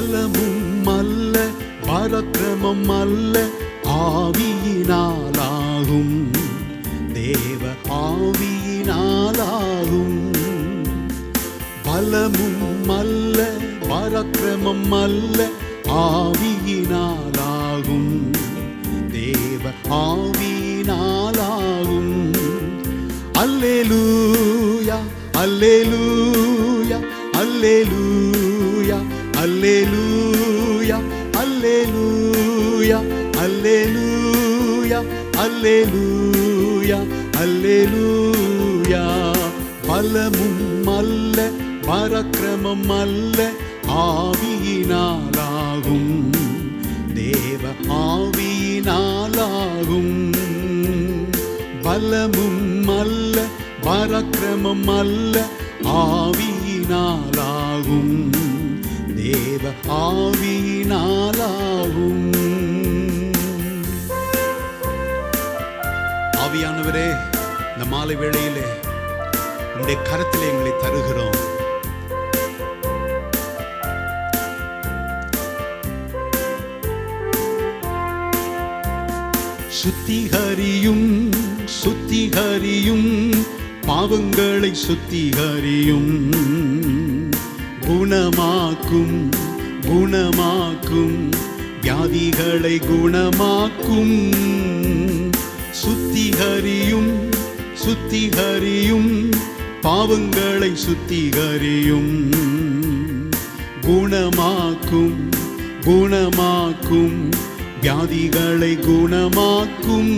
பலமும் அல்ல பரக்கிரமம் அல்ல ஆவியினாலாகும். தேவ ஆவியினாலாகும். பலமும் அல்ல பரக்கிரமம் அல்ல ஆவியினாலாகும். தேவ ஆவியினாலாகும். அல்லேலூயா அல்லேலூயா அல்லேலூயா அல்லேலூயா அல்லேலூயா அல்லேலூயா அல்லேலூயா அல்லேலூயா பலமும் அல்ல பரக்கிரமம் அல்ல ஆவியினாலாகும். தேவ ஆவியினாலாகும். பலமும் அல்ல பரக்கிரமம் அல்ல ஆவியினாலாகும். தேவ ஆவியினாலாகும். ஆவியானவரே இந்த மாலை வேளையிலே உடைய கரத்தில் எங்களை தருகிறோம். சுத்திகரியும் சுத்திகரியும் பாவங்களை சுத்திகரியும். குணமாக்கும் குணமாக்கும் வியாதிகளை குணமாக்கும். சுத்திகரியும் சுத்திகரியும் பாவங்களை சுத்திகரியும். குணமாக்கும் குணமாக்கும் வியாதிகளை குணமாக்கும்.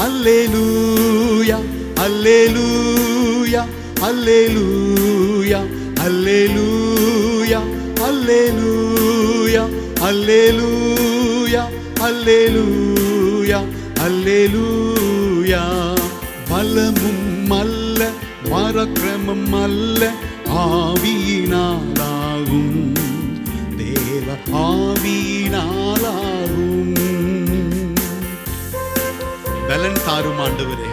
அல்லேலூயா அல்லேலூயா அல்லேலூயா அல்லேலூயா அல்லேலூயா அல்லேலூயா அல்லேலூயா அல்லேலூயா பலமும் அல்ல பரக்கிரமம் அல்ல ஆவியினாலாகும். தேவ ஆவியினாலாகும். பலன் தாரும் ஆண்டவரே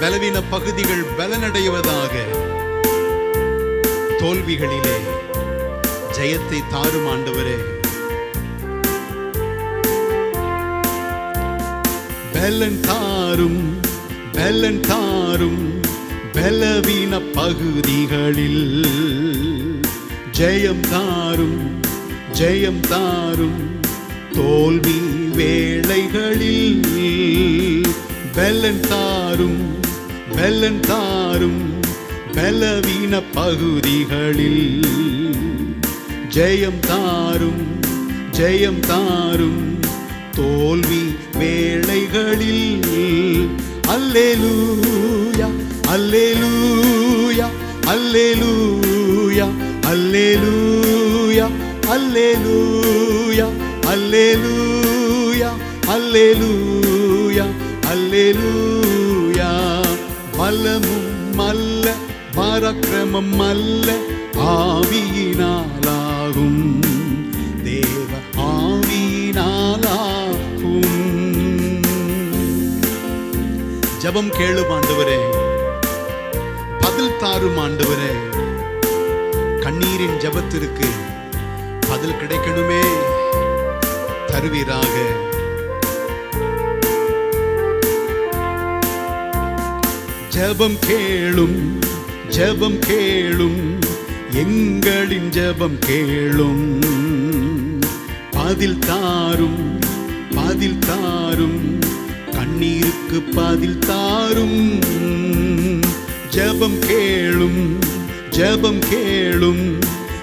பலவீன பகுதிகள் பலனடைவதாக. தோல்விகளிலே. ஜெயத்தை தாரும் ஆண்டவரே. பலன் தாரும் பலன் தாரும் பலவீன பகுதிகளில். ஜெயம் தாரும் ஜெயம் தாரும் தோல்வி வேளைகளில். பலன் தாரும் பலன் தாரும் பலவீன பகுதிகளில் ஜெயம் தாரும் ஜெயம் தாரும் தோல்வி வேளைகளில். அல்லேலூயா அல்லேலூயா அல்லேலூயா அல்லேலூயா அல்லேலூயா அல்லேலூயா அல்லேலூயா அல்லேலூயா. பலமும் அல்ல பராக்கிரமம் அல்ல ஆவியினாலாகும். தேவ ஆவியினாலாகும். ஜெபம் கேளும் ஆண்டவரே. பதில் தாரும் ஆண்டவரே. கண்ணீரின் ஜெபத்திற்கு பதில் கிடைக்கணுமே. தருவீராக. ஜெபம் கேளும் ஜெபம் கேளும் எங்களின் ஜெபம் கேளும். பதில் தாரும் பதில் தாரும் கண்ணீருக்கு பதில் தாரும். ஜெபம் கேளும் ஜெபம் கேளும்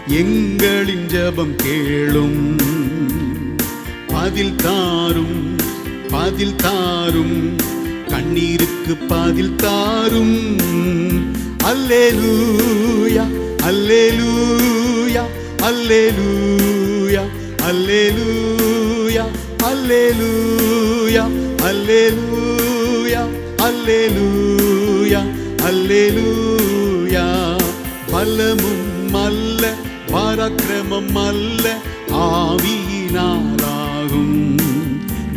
எங்களின் ஜெபம் கேளும். பதில் தாரும் பதில் தாரும் கண்ணீருக்கு பதில் தாரும். அல்லேலூயா அல்லேலூயா அல்லேலூயா அல்லேலூயா அல்லேலூயா அல்லேலூயா அல்லேலூயா அல்லேலூயா பலமும் அல்ல பராக்கிரமம் அல்ல ஆவியினாலாகும்.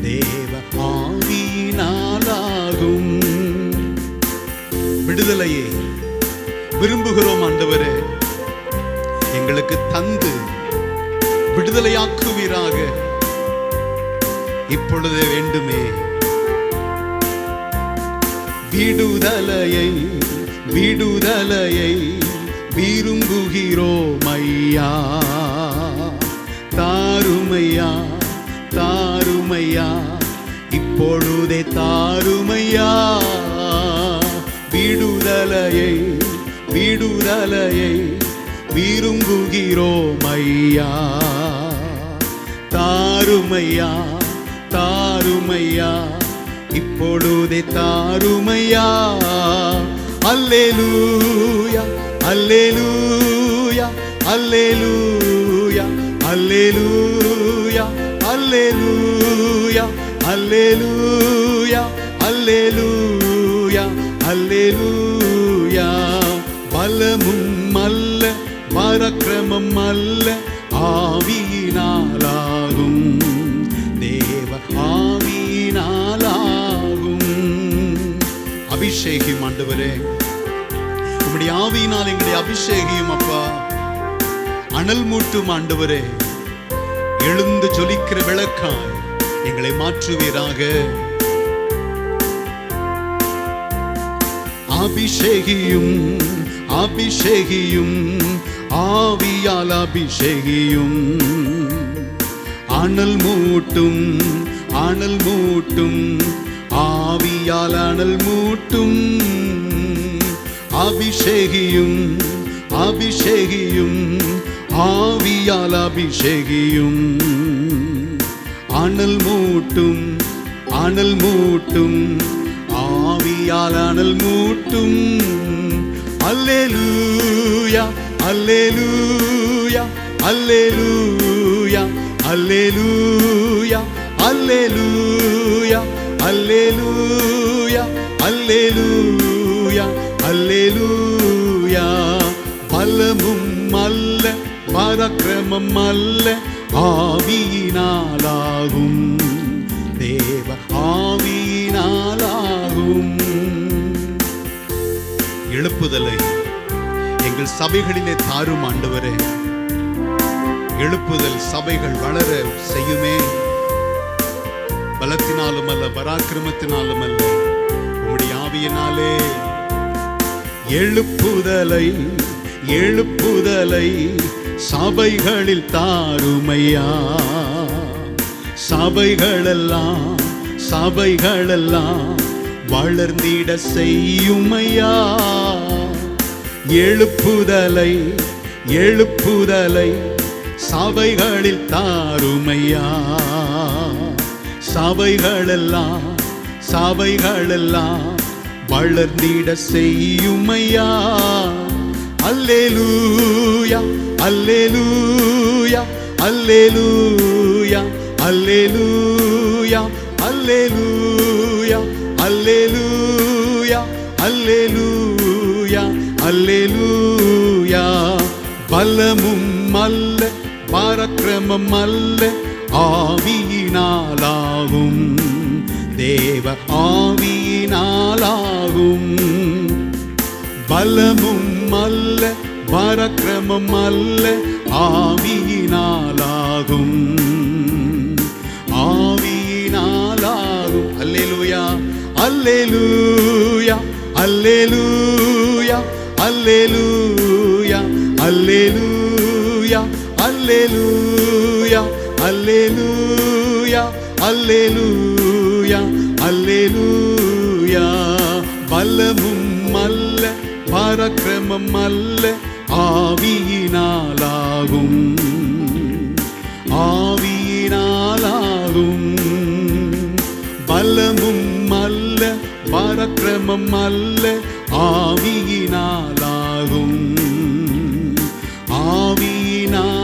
தேவ ஆவியினாலாகும். விடுதலையே. விரும்புகிறோம் ஆண்டவரே. எங்களுக்கு தந்து விடுதலையாக்குவீராக. இப்பொழுதே வேண்டுமே. விடுதலையை விடுதலையை விரும்புகிறோம் ஐயா. தாருமையா தாருமையா. இப்பொழுதே தாருமையா. விடுதலையை விடுதலையை விரும்புகிறோம் ஐயா தாருமையா? தாருமையா? இப்பொழுதே தாருமையா? அல்லேலூயா அல்லேலூயா அல்லேலூயா அல்லேலூயா அல்லேலூயா அல்லேலூயா அல்லேலூயா அல்லேலூயா. பலமும் அல்ல பரக்கிரமம் அல்ல ஆவியினாலாகும். தேவ ஆவியினாலாகும். அபிஷேகம் ஆண்டவரே. உங்களுடைய ஆவியினால் எங்களுடைய அபிஷேகியும் அப்பா. அனல் மூட்டும் ஆண்டவரே. எழுந்து ஜொலிக்கிற விளக்காய் எங்களை மாற்றுவீராக. അഭിഷേകിയും അഭിഷേകിയും ആവിയാൽ അഭിഷേകിയും അണൽ മൂട്ടും അണൽ മൂട്ടും ആവിയാൽ അണൽ മൂട്ടും അഭിഷേകിയും അഭിഷേകിയും ആവിയാൽ അഭിഷേകിയും അണൽ മൂട്ടും അണൽ മൂട്ടും ஆவியால் அனல் மூட்டும். அல்லேலூயா அல்லேலூயா அல்லேலூயா அல்லேலூயா அல்லேலூயா அல்லேலூயா அல்லேலூயா அல்லேலூயா. பலமும் அல்ல பரக்கிரமம் அல்ல ஆவியினாலாகும். தேவ எழுப்பும். எழுப்புதலை எங்கள் சபைகளிலே தாரும் ஆண்டவரே. எழுப்புதல் சபைகள் வளர செய்யுமே. பலத்தினாலும் அல்ல பராக்கிரமத்தினாலும் அல்ல உம்முடைய ஆவியினாலே எழுப்புதலை எழுப்புதலை சபைகளில் தாருமையா. சபைகளெல்லாம் சபைகளெல்லாம் வளர்ந்திட செய்யுமையா? எழுப்புதலை எழுப்புதலை சபைகளில் தாருமையா? சபைகளெல்லாம் சபைகளெல்லாம் வளர்ந்திட செய்யுமையா? அல்லேலூயா அல்லேலூயா அல்லேலூயா அல்லேலூயா அல்லேலூயா. அல்லேலூயா அல்லேலூயா அல்லேலூயா பலமும் அல்ல பரக்கிரமம் அல்ல ஆவியினாலாகும். தேவ ஆவியினாலாகும். பலமும் அல்ல பரக்கிரமம் அல்ல ஆவியினாலாகும். ஆவியினாலாகும். அல்லேலூயா அல்லேலூயா அல்லேலூயா அல்லேலூயா அல்லேலூயா அல்லேலூயா அல்லேலூயா அல்லேலூயா அல்லேலூயா பலமும் அல்ல பரக்கிரமம் அல்ல ஆவியினாலாகும். ஆவியினாலாகும். பலமும் அல்ல பரக்கிரமம் அல்ல ஆவியினாலாகும். ஆவியினால்